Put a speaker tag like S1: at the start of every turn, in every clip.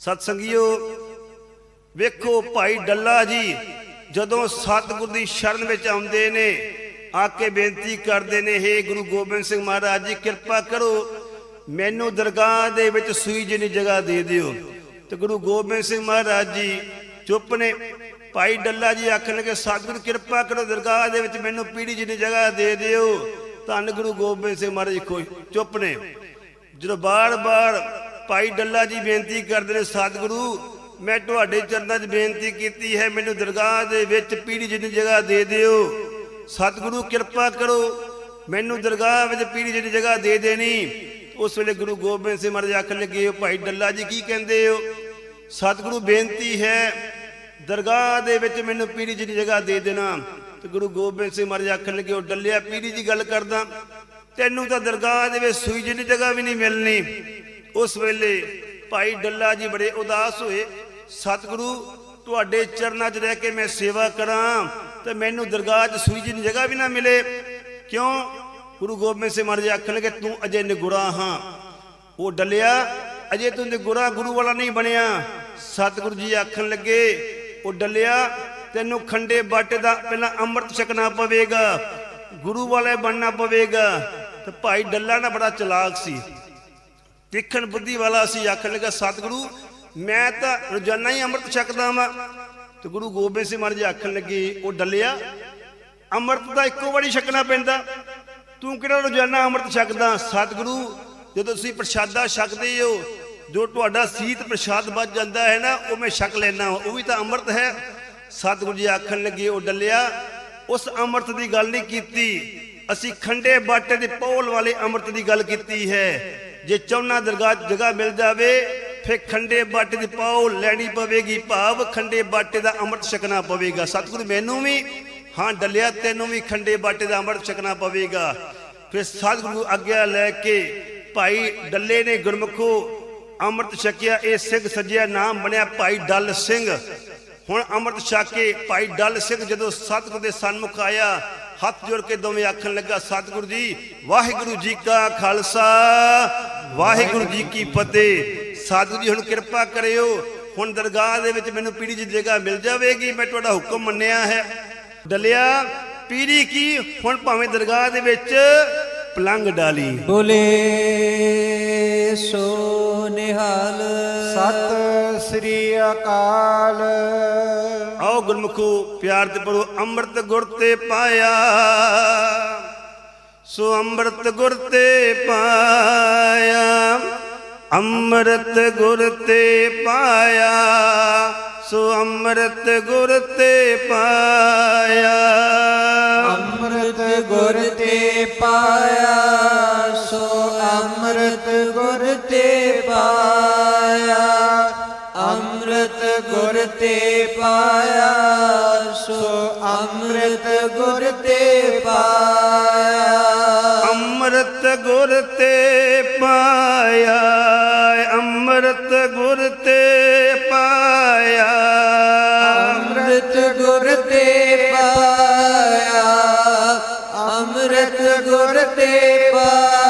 S1: ਸਤਸੰਗੀਓ, ਵੇਖੋ ਭਾਈ ਡੱਲਾ ਜੀ, ਜਦੋਂ ਸਤਿਗੁਰ ਦੀ ਸ਼ਰਨ ਵਿੱਚ ਆਉਂਦੇ ਨੇ, ਆ ਕੇ ਬੇਨਤੀ ਕਰਦੇ ਨੇ, ਹੇ ਗੁਰੂ ਗੋਬਿੰਦ ਸਿੰਘ ਮਹਾਰਾਜ ਜੀ, ਕਿਰਪਾ ਕਰੋ, ਮੈਨੂੰ ਦਰਗਾਹ ਦੇ ਵਿੱਚ ਸੂਈ ਜਿਹੀ ਜਗ੍ਹਾ ਦੇ ਦਿਓ। ਤੇ ਗੁਰੂ ਗੋਬਿੰਦ ਸਿੰਘ ਮਹਾਰਾਜ ਜੀ, ਚੁੱਪ ਨੇ, ਭਾਈ ਡੱਲਾ ਜੀ ਆਖਣ ਲੱਗੇ, ਸਤਿਗੁਰ ਕਿਰਪਾ ਕਰੋ, ਦਰਗਾਹ ਦੇ ਵਿੱਚ ਮੈਨੂੰ ਪੀੜੀ ਜਿਹੀ ਜਗ੍ਹਾ ਦੇ ਦਿਓ। ਧੰਨ ਗੁਰੂ ਗੋਬਿੰਦ ਸਿੰਘ ਮਹਾਰਾਜ ਜੀ ਕੋਈ ਚੁੱਪ ਨੇ। ਜਦੋਂ ਬਾਰ-ਬਾਰ ਭਾਈ ਡੱਲਾ ਜੀ ਬੇਨਤੀ ਕਰਦੇ ਨੇ, ਸਤਿਗੁਰੂ, ਮੈਂ ਤੁਹਾਡੇ ਚਰਨਾਂ 'ਚ ਬੇਨਤੀ ਕੀਤੀ ਹੈ, ਮੈਨੂੰ ਦਰਗਾਹ ਦੇ ਵਿੱਚ ਪੀੜੀ ਜਿੰਨੀ ਜਗ੍ਹਾ ਦੇ ਦਿਓ। ਸਤਿਗੁਰੂ, ਕਿਰਪਾ ਕਰੋ, ਮੈਨੂੰ ਦਰਗਾਹ ਵਿੱਚ ਪੀੜੀ ਜਿੰਨੀ ਜਗ੍ਹਾ ਦੇ ਦੇਣੀ। ਉਸ ਵੇਲੇ ਗੁਰੂ ਗੋਬਿੰਦ ਸਿੰਘ ਮਹਾਰਾਜ ਆਖਣ ਲੱਗੇ, "ਓ ਭਾਈ ਡੱਲਾ ਜੀ, ਕੀ ਕਹਿੰਦੇ ਹੋ? ਸਤਿਗੁਰੂ, ਬੇਨਤੀ ਹੈ, ਦਰਗਾਹ ਦੇ ਵਿੱਚ ਮੈਨੂੰ ਪੀੜੀ ਜਿੰਨੀ ਜਗ੍ਹਾ ਦੇ ਦੇਣਾ। ਤੇ ਗੁਰੂ ਗੋਬਿੰਦ ਸਿੰਘ ਮਹਾਰਾਜ ਆਖਣ ਲੱਗੇ ਉਹ ਡੱਲਿਆ, ਪੀੜੀ ਦੀ ਗੱਲ ਕਰਦਾ, ਤੈਨੂੰ ਤਾਂ ਦਰਗਾਹ ਦੇ ਵਿੱਚ ਸੂਈ ਜਿੰਨੀ ਜਗ੍ਹਾ ਵੀ ਨਹੀਂ ਮਿਲਣੀ। ਉਸ ਵੇਲੇ ਭਾਈ ਡੱਲਾ ਜੀ ਬੜੇ ਉਦਾਸ ਹੋਏ, ਸਤਿਗੁਰੂ, ਤੁਹਾਡੇ ਚਰਨਾਂ 'ਚ ਰਹਿ ਕੇ ਮੈਂ ਸੇਵਾ ਕਰਾਂ ਤੇ ਮੈਨੂੰ ਦਰਗਾਹ 'ਚ ਸੂਈ ਜੀ ਦੀ ਜਗ੍ਹਾ ਵੀ ਨਾ ਮਿਲੇ। ਕਿਉਂ? ਗੁਰੂ ਗੋਬਿੰਦ ਸਿੰਘ ਮਹਾਰਾਜ ਆਖਣ ਲੱਗੇ, ਤੂੰ ਅਜੇ ਨਿਗੁਰਾ ਹਾਂ। ਉਹ ਡੱਲਿਆ, ਅਜੇ ਤੂੰ ਨਿਗੁਰਾ ਗੁਰੂ ਵਾਲਾ ਨਹੀਂ ਬਣਿਆ। ਸਤਿਗੁਰੂ ਜੀ ਆਖਣ ਲੱਗੇ, ਉਹ ਡੱਲਿਆ, ਤੈਨੂੰ ਖੰਡੇ ਬਾਟੇ ਦਾ ਪਹਿਲਾਂ ਅੰਮ੍ਰਿਤ ਛਕਣਾ ਪਵੇਗਾ, ਗੁਰੂ ਵਾਲੇ ਬਣਨਾ ਪਵੇਗਾ। ਤੇ ਭਾਈ ਡੱਲਾ ਨਾ ਬੜਾ ਚਲਾਕ ਸੀ। ਤਿੱਖਣ ਬੁੱਧੀ ਵਾਲਾ ਸੀ ਆਖਣ ਲੱਗਾ, ਸਤਿਗੁਰੂ, ਮੈਂ ਤਾਂ ਰੋਜ਼ਾਨਾ ਹੀ ਅੰਮ੍ਰਿਤ ਛਕਦਾ ਵਾਂ। ਤੇ ਗੁਰੂ ਗੋਬਿੰਦ ਸਿੰਘ ਮਹਾਰਾਜ ਆਖਣ ਲੱਗੇ, ਉਹ ਡੱਲਿਆ, ਅੰਮ੍ਰਿਤ ਦਾ ਇੱਕੋ ਵਾਰੀ ਛਕਣਾ ਪੈਂਦਾ। ਤੂੰ ਕਿਹੜਾ ਰੋਜ਼ਾਨਾ ਅੰਮ੍ਰਿਤ ਛਕਦਾ? ਸਤਿਗੁਰੂ, ਜਦੋਂ ਤੁਸੀਂ ਪ੍ਰਸ਼ਾਦਾ ਛਕਦੇ ਹੋ, ਜੋ ਤੁਹਾਡਾ ਸੀਤ ਪ੍ਰਸ਼ਾਦ ਬਚ ਜਾਂਦਾ ਹੈ ਨਾ, ਉਹ ਮੈਂ ਛਕ ਲੈਣਾ ਉਹ ਵੀ ਤਾਂ ਅੰਮ੍ਰਿਤ ਹੈ। ਸਤਿਗੁਰੂ ਜੀ ਆਖਣ ਲੱਗੇ, ਉਹ ਡੱਲਿਆ, ਉਸ ਅੰਮ੍ਰਿਤ ਦੀ ਗੱਲ ਨਹੀਂ ਕੀਤੀ। ਅਸੀਂ ਖੰਡੇ ਬਾਟੇ ਦੇ ਪੌਲ ਵਾਲੇ ਅੰਮ੍ਰਿਤ ਦੀ ਗੱਲ ਕੀਤੀ ਹੈ। ਜੇ ਚੌਨਾ ਦਰਗਾਹ ਜਗ੍ਹਾ ਮਿਲ ਜਾਵੇ, ਫਿਰ ਖੰਡੇ ਬਾਟੇ ਦੀ ਪੌਲ ਲੈਣੀ ਪਵੇਗੀ। ਭਾਵ ਖੰਡੇ ਬਾਟੇ ਦਾ ਅੰਮ੍ਰਿਤ ਛਕਣਾ ਪਵੇਗਾ। ਸਤਿਗੁਰੂ ਮੈਨੂੰ ਵੀ, ਹਾਂ ਡੱਲਿਆ, ਤੈਨੂੰ ਵੀ ਖੰਡੇ ਬਾਟੇ ਦਾ ਅੰਮ੍ਰਿਤ ਛਕਣਾ ਪਵੇਗਾ। ਫਿਰ ਸਤਿਗੁਰੂ ਆਗਿਆ ਲੈ ਕੇ ਭਾਈ ਡੱਲੇ ਨੇ ਗੁਰਮੁਖੋ ਅੰਮ੍ਰਿਤ ਛਕਿਆ, ਇਹ ਸਿੰਘ ਸੱਜਿਆ ਨਾਮ ਬਣਿਆ ਭਾਈ ਡੱਲ ਸਿੰਘ। ਹੁਣ ਅੰਮ੍ਰਿਤ ਛਕ ਕੇ ਭਾਈ ਡੱਲ ਸਿੰਘ ਜਦੋਂ ਸਤਿਗੁਰ ਦੇ ਸਨਮੁਖ ਆਇਆ ਹੱਥ ਜੋੜ ਕੇ ਦੋਵੇਂ ਆਖਣ ਲੱਗਾ, ਸਤਿਗੁਰੂ ਜੀ, ਵਾਹਿਗੁਰੂ ਜੀ ਕਾ ਖਾਲਸਾ, ਵਾਹਿਗੁਰੂ ਜੀ ਕੀ ਫਤਿਹ। ਸਤਿਗੁਰੂ ਜੀ, ਹੁਣ ਕਿਰਪਾ ਕਰਿਓ, ਹੁਣ ਦਰਗਾਹ ਦੇ ਵਿੱਚ ਮੈਨੂੰ ਪੀੜੀ ਦੀ ਜਗ੍ਹਾ ਮਿਲ ਜਾਵੇਗੀ, ਮੈਂ ਤੁਹਾਡਾ ਹੁਕਮ ਮੰਨਿਆ ਹੈ। ਡਲਿਆ, ਪੀੜੀ ਕੀ, ਹੁਣ ਭਾਵੇਂ ਦਰਗਾਹ ਦੇ ਵਿੱਚ ਪਲੰਗ ਡਾਲੀ।
S2: ਬੋਲੇ ਸੋ ਨਿਹਾਲ।
S3: ਸਤਿ ਸ੍ਰੀ ਅਕਾਲ।
S1: ਆਓ ਗੁਰਮੁਖੋ ਪਿਆਰ ਤੇ ਪੜੋ ਅੰਮ੍ਰਿਤ ਗੁਰ ਤੇ ਪਾਇਆ। ਸੋ ਅੰਮ੍ਰਿਤ ਗੁਰ ਤੇ ਪਾਇਆ ਅੰਮ੍ਰਿਤ ਗੁਰ ਤੇ ਪਾਇਆ। ਸੋ ਅੰਮ੍ਰਿਤ ਗੁਰ ਤੇ ਪਾਇਆ।
S2: ਅੰਮ੍ਰਿਤ ਗੁਰ ਤੇ ਪਾਇਆ ਸੋ ਅੰਮ੍ਰਿਤ ਗੁਰ ਤੇ ਪਾਇਆ ਅੰਮ੍ਰਿਤ ਗੁਰ ਤੇ ਪਾਇਆ ਸੋ ਅੰਮ੍ਰਿਤ ਗੁਰ ਤੇ ਪਾਇਆ।
S1: ਅੰਮ੍ਰਿਤ ਗੁਰ ਤੇ ਪਾਇਆ ਅੰਮ੍ਰਿਤ ਗੁਰ ਤੇ ਪਾਇਆ।
S2: ਅੰਮ੍ਰਿਤ ਗੁਰ ਤੇ ਪਾਇਆ ਅੰਮ੍ਰਿਤ ਗੁਰ ਤੇ ਪਾਇਆ।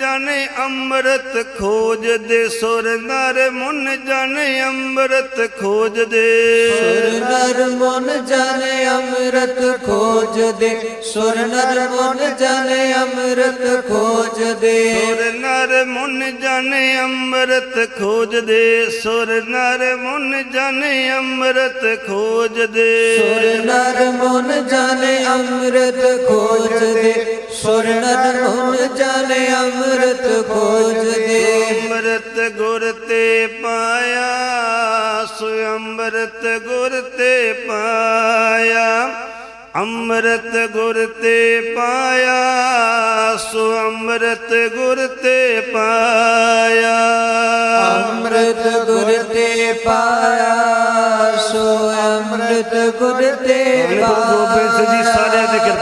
S1: ਜਾਣੇ ਅੰਮ੍ਰਿਤ ਖੋਜਦੇ ਸੁਰ ਨਰ ਮੁਨ ਜਾਣੇ ਅੰਮ੍ਰਿਤ ਖੋਜਦੇ।
S2: ਸੁਰ ਨਰ ਮਨ ਜਾਣੇ ਅੰਮ੍ਰਿਤ ਖੋਜਦੇ ਸੁਰ ਨਰ ਮਨ ਜਾਣੇ ਅੰਮ੍ਰਿਤ ਖੋਜਦੇ।
S1: ਸੁਰ ਨਰ ਮੁਨ ਜਾਣੇ ਅੰਮ੍ਰਿਤ ਖੋਜਦੇ ਸੁਰ ਨਰ ਮੁਨ ਜਾਣੇ ਅੰਮ੍ਰਿਤ ਖੋਜਦੇ।
S2: ਸੁਰ ਨਰ ਮਨ ਜਾਣੇ ਅੰਮ੍ਰਿਤ ਖੋਜਦੇ ਸੁਰ ਨਰ ਮਨ ਜਾਣੇ ਅੰਮ੍ਰਿਤ ਖੋਜਦੇ।
S1: ਅੰਮ੍ਰਿਤ ਗੁਰ ਤੇ ਪਾਇਆ, ਸੋ ਅੰਮ੍ਰਿਤ ਗੁਰ ਤੇ ਪਾਇਆ। ਅੰਮ੍ਰਿਤ ਗੁਰ ਤੇ ਪਾਇਆ, ਸੋ ਅੰਮ੍ਰਿਤ ਗੁਰ ਤੇ ਪਾਇਆ।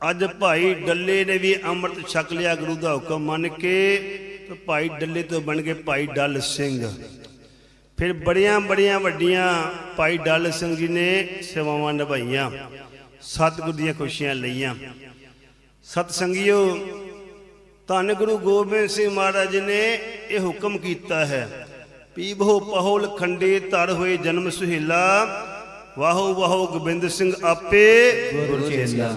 S1: ਅੱਜ ਭਾਈ ਡੱਲੇ ਨੇ ਵੀ ਅੰਮ੍ਰਿਤ ਛਕ ਲਿਆ ਗੁਰੂ ਦਾ ਹੁਕਮ ਮੰਨ ਕੇ, ਤੇ ਭਾਈ ਡੱਲੇ ਤੋਂ ਬਣ ਗਏ ਭਾਈ ਡੱਲ ਸਿੰਘ। ਫਿਰ ਬੜੀਆਂ ਬੜੀਆਂ ਵੱਡੀਆਂ ਭਾਈ ਡੱਲ ਸਿੰਘ ਜੀ ਨੇ ਸੇਵਾਵਾਂ ਨਿਭਾਈਆਂ, ਸਤਿਗੁਰ ਦੀਆਂ ਖੁਸ਼ੀਆਂ ਲਈਆਂ। ਸਤ ਸੰਗਿਓ ਧੰਨ ਗੁਰੂ ਗੋਬਿੰਦ ਸਿੰਘ ਮਹਾਰਾਜ ਨੇ ਇਹ ਹੁਕਮ ਕੀਤਾ ਹੈ। ਪੀਬੋ ਪਹੋਲ ਖੰਡੇ ਧਰ ਹੋਏ ਜਨਮ ਸੁਹੇਲਾ, ਵਾਹੋ ਵਾਹੋ ਗੋਬਿੰਦ ਸਿੰਘ ਆਪੇ ਗੁਰ ਚੇਲਾ।